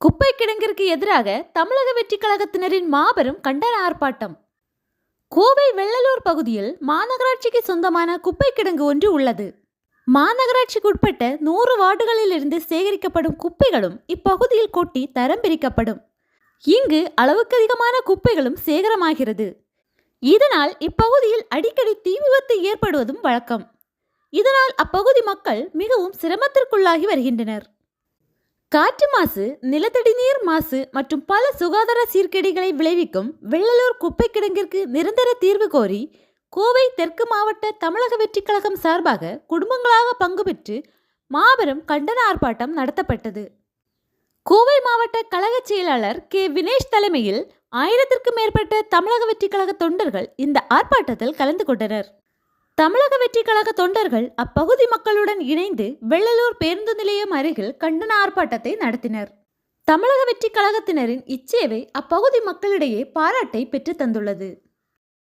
குப்பை கிடங்கிற்கு எதிராக தமிழக வெற்றி கழகத்தினரின் மாபெரும் கண்டன ஆர்ப்பாட்டம். கோவை வெள்ளலூர் பகுதியில் மாநகராட்சிக்கு சொந்தமான குப்பை கிடங்கு ஒன்று உள்ளது. மாநகராட்சிக்குட்பட்ட நூறு வார்டுகளிலிருந்து சேகரிக்கப்படும் குப்பைகளும் இப்பகுதியில் கொட்டி தரம் பிரிக்கப்படும். இங்கு அளவுக்கு அதிகமான குப்பைகளும் சேகரமாகிறது. இதனால் இப்பகுதியில் அடிக்கடி தீ விபத்து ஏற்படுவதும் வழக்கம். இதனால் அப்பகுதி மக்கள் மிகவும் சிரமத்திற்குள்ளாகி வருகின்றனர். காற்று மாசு நிலத்தடி நீர் மாசு மற்றும் பல சுகாதார சீர்கேடுகளை விளைவிக்கும் வெள்ளலூர் குப்பை கிடங்கிற்கு நிரந்தர தீர்வு கோரி கோவை தெற்கு மாவட்ட தமிழக வெற்றிக் கழகம் சார்பாக குடும்பங்களாக பங்கு பெற்று மாபெரும் கண்டன ஆர்ப்பாட்டம் நடத்தப்பட்டது. கோவை மாவட்ட கழக செயலாளர் கே. வினேஷ் தலைமையில் ஆயிரத்திற்கும் மேற்பட்ட தமிழக வெற்றிக் கழக தொண்டர்கள் இந்த ஆர்ப்பாட்டத்தில் கலந்து கொண்டனர். தமிழக வெற்றி கழக தொண்டர்கள் அப்பகுதி மக்களுடன் இணைந்து வெள்ளலூர் பேருந்து நிலையம் அருகில் கண்டன ஆர்ப்பாட்டத்தை நடத்தினர். தமிழக வெற்றி கழகத்தினரின் இச்சேவை அப்பகுதி மக்களிடையே பாராட்டை பெற்றுத் தந்துள்ளது.